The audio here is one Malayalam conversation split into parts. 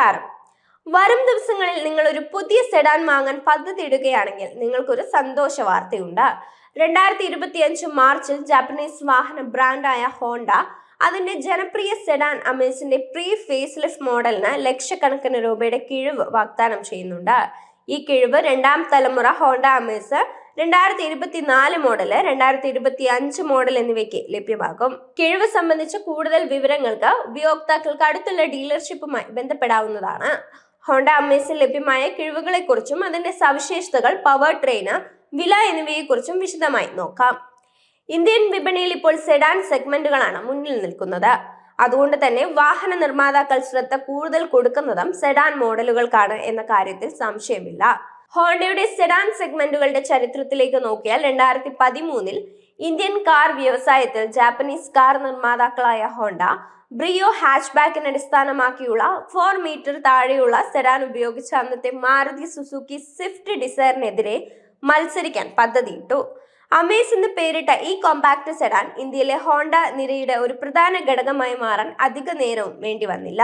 നമസ്കാരം വരും ദിവസങ്ങളിൽ നിങ്ങൾ ഒരു പുതിയ സെഡാൻ വാങ്ങാൻ പദ്ധതി ഇടുകയാണെങ്കിൽ നിങ്ങൾക്കൊരു സന്തോഷ വാർത്തയുണ്ട്. രണ്ടായിരത്തി ഇരുപത്തിയഞ്ച് മാർച്ചിൽ ജാപ്പനീസ് വാഹന ബ്രാൻഡായ ഹോണ്ട അതിന്റെ ജനപ്രിയ സെഡാൻ അമേസിന്റെ പ്രീ ഫേസ് ലിഫ്റ്റ് മോഡലിന് ലക്ഷക്കണക്കിന് രൂപയുടെ കിഴിവ് വാഗ്ദാനം ചെയ്യുന്നുണ്ട്. ഈ കിഴിവ് രണ്ടാം തലമുറ ഹോണ്ട അമേസ് രണ്ടായിരത്തി ഇരുപത്തിനാല് മോഡൽ രണ്ടായിരത്തി ഇരുപത്തി അഞ്ച് മോഡൽ എന്നിവയ്ക്ക് ലഭ്യമാകും. കിഴിവ് സംബന്ധിച്ച കൂടുതൽ വിവരങ്ങൾക്ക് ഉപയോക്താക്കൾക്ക് അടുത്തുള്ള ഡീലർഷിപ്പുമായി ബന്ധപ്പെടാവുന്നതാണ്. ഹോണ്ട അമേസിൽ ലഭ്യമായ കിഴിവുകളെക്കുറിച്ചും അതിന്റെ സവിശേഷതകൾ പവർ ട്രെയിന് വില എന്നിവയെക്കുറിച്ചും വിശദമായി നോക്കാം. ഇന്ത്യൻ വിപണിയിൽ ഇപ്പോൾ സെഡാൻ സെഗ്മെന്റുകളാണ് മുന്നിൽ നിൽക്കുന്നത്. അതുകൊണ്ട് തന്നെ വാഹന നിർമ്മാതാക്കൾ ശ്രദ്ധ കൂടുതൽ കൊടുക്കുന്നതും സെഡാൻ മോഡലുകൾക്കാണ് എന്ന കാര്യത്തിൽ സംശയമില്ല. ഹോണ്ടയുടെ സെഡാൻ സെഗ്മെന്റുകളുടെ ചരിത്രത്തിലേക്ക് നോക്കിയാൽ രണ്ടായിരത്തി പതിമൂന്നിൽ ഇന്ത്യൻ കാർ വ്യവസായത്തിൽ ജാപ്പനീസ് കാർ നിർമ്മാതാക്കളായ ഹോണ്ട ബ്രിയോ ഹാച്ച്ബാക്കിന് അടിസ്ഥാനമാക്കിയുള്ള ഫോർ മീറ്റർ താഴെയുള്ള സെഡാൻ ഉപയോഗിച്ച അന്നത്തെ മാരുതി സുസുക്കി സ്വിഫ്റ്റ് ഡിസയറിനെതിരെ മത്സരിക്കാൻ പദ്ധതിയിട്ടു. അമേസ് എന്ന് പേരിട്ട ഈ കോമ്പാക്ട് സെഡാൻ ഇന്ത്യയിലെ ഹോണ്ട നിരയുടെ ഒരു പ്രധാന ഘടകമായി മാറാൻ അധിക നേരവും വേണ്ടി വന്നില്ല.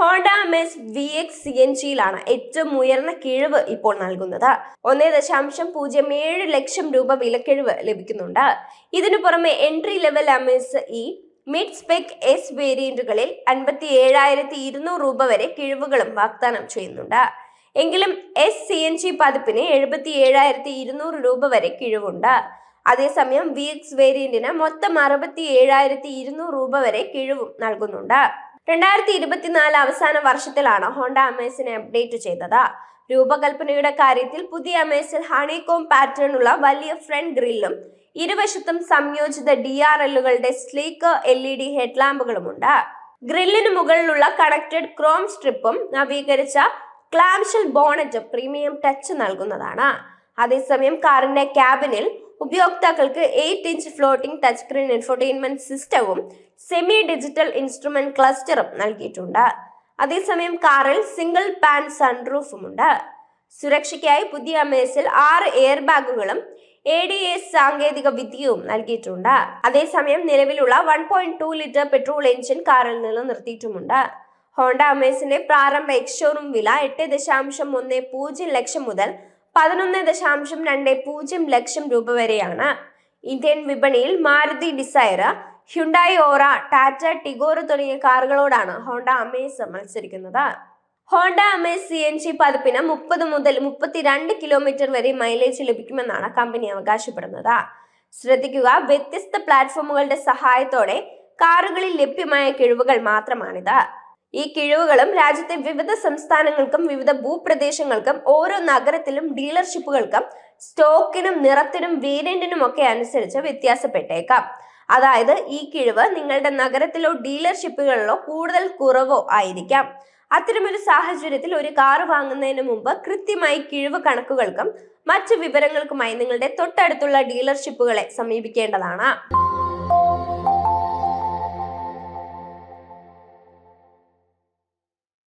Honda Amaze V X C N ജിയിലാണ് ഏറ്റവും ഉയർന്ന കിഴിവ് ഇപ്പോൾ നൽകുന്നത്. ഒന്നേ ദശാംശം പൂജ്യം ഏഴ് ലക്ഷം രൂപ വിലക്കിഴിവ് ലഭിക്കുന്നുണ്ട്. ഇതിനു പുറമെ entry level Amaze E mid spec S വേരിയന്റുകളിൽ അൻപത്തി ഏഴായിരത്തി ഇരുന്നൂറ് രൂപ വരെ കിഴിവുകളും വാഗ്ദാനം ചെയ്യുന്നുണ്ട്. എങ്കിലും എസ് സി എൻ ജി പതിപ്പിന് എഴുപത്തി ഏഴായിരത്തി ഇരുന്നൂറ് രൂപ വരെ കിഴിവുണ്ട്. അതേസമയം വി എക്സ് വേരിയന്റിന് മൊത്തം അറുപത്തി ഏഴായിരത്തി ഇരുന്നൂറ് രൂപ വരെ കിഴിവും നൽകുന്നുണ്ട്. രണ്ടായിരത്തി ഇരുപത്തിനാല് അവസാന വർഷത്തിലാണ് ഹോണ്ട അമേസിനെ അപ്ഡേറ്റ് ചെയ്തത്. രൂപകൽപ്പനയുടെ കാര്യത്തിൽ പുതിയ അമേസിൽ ഹണികോം പാറ്റേൺ ഉള്ള വലിയ ഫ്രണ്ട് ഗ്രില്ലും ഇരുവശത്തും സംയോജിത ഡി ആർ എല്ലുകളുടെ സ്ലീക്ക് എൽ ഇ ഡി ഹെഡ്ലാമ്പുകളുമുണ്ട്. ഗ്രില്ലിന് മുകളിലുള്ള കണക്റ്റഡ് ക്രോം സ്ട്രിപ്പും നവീകരിച്ച ക്ലാംഷൽ ബോണറ്റ് പ്രീമിയം ടച്ച് നൽകുന്നതാണ്. അതേസമയം കാറിന്റെ ക്യാബിനിൽ ഉപയോക്താക്കൾക്ക് eight inch floating touch screen infotainment സിസ്റ്റവും സെമി ഡിജിറ്റൽ ഇൻസ്ട്രുമെന്റ് ക്ലസ്റ്ററും നൽകിയിട്ടുണ്ട്. അതേസമയം കാറിൽ സിംഗിൾ പാൻ സൺറൂഫുമുണ്ട് സുരക്ഷയ്ക്കായി പുതിയ അമേസിൽ ആറ് എയർ ബാഗുകളും എ ഡി എസ് സാങ്കേതിക വിദ്യയും നൽകിയിട്ടുണ്ട്. അതേസമയം നിലവിലുള്ള one point two litre petrol engine കാറിൽ നിന്ന് നിർത്തിയിട്ടുമുണ്ട്. ഹോണ്ട അമേസിന്റെ പ്രാരംഭ എക്സ്ഷോറൂം വില എട്ട് ദശാംശം ഒന്ന് പൂജ്യം ലക്ഷം മുതൽ പതിനൊന്ന് ദശാംശം രണ്ട് പൂജ്യം ലക്ഷം രൂപ വരെയാണ് ഇന്ത്യൻ വിപണിയിൽ Maruti Dzire Hyundai Aura Tata Tigor തുടങ്ങിയ കാറുകളോടാണ് ഹോണ്ട അമേസ് മത്സരിക്കുന്നത്. Honda Amaze C N G പതിപ്പിന് മുപ്പത് മുതൽ മുപ്പത്തിരണ്ട് കിലോമീറ്റർ വരെ മൈലേജ് ലഭിക്കുമെന്നാണ് കമ്പനി അവകാശപ്പെടുന്നത്. ശ്രദ്ധിക്കുക വ്യത്യസ്ത പ്ലാറ്റ്ഫോമുകളുടെ സഹായത്തോടെ കാറുകളിൽ ലഭ്യമായ കിഴിവുകൾ മാത്രമാണിത്. ഈ കിഴിവുകളും രാജ്യത്തെ വിവിധ സംസ്ഥാനങ്ങൾക്കും വിവിധ ഭൂപ്രദേശങ്ങൾക്കും ഓരോ നഗരത്തിലും ഡീലർഷിപ്പുകൾക്കും സ്റ്റോക്കിനും നിറത്തിനും വേരിയന്റിനും ഒക്കെ അനുസരിച്ച് വ്യത്യാസപ്പെട്ടേക്കാം. അതായത് ഈ കിഴിവ് നിങ്ങളുടെ നഗരത്തിലോ ഡീലർഷിപ്പുകളിലോ കൂടുതൽ കുറവോ ആയിരിക്കാം. അത്തരമൊരു സാഹചര്യത്തിൽ ഒരു കാർ വാങ്ങുന്നതിന് മുമ്പ് കൃത്യമായി കിഴിവ് കണക്കുകൾക്കും മറ്റു വിവരങ്ങൾക്കുമായി നിങ്ങളുടെ തൊട്ടടുത്തുള്ള ഡീലർഷിപ്പുകളെ സമീപിക്കേണ്ടതാണ്.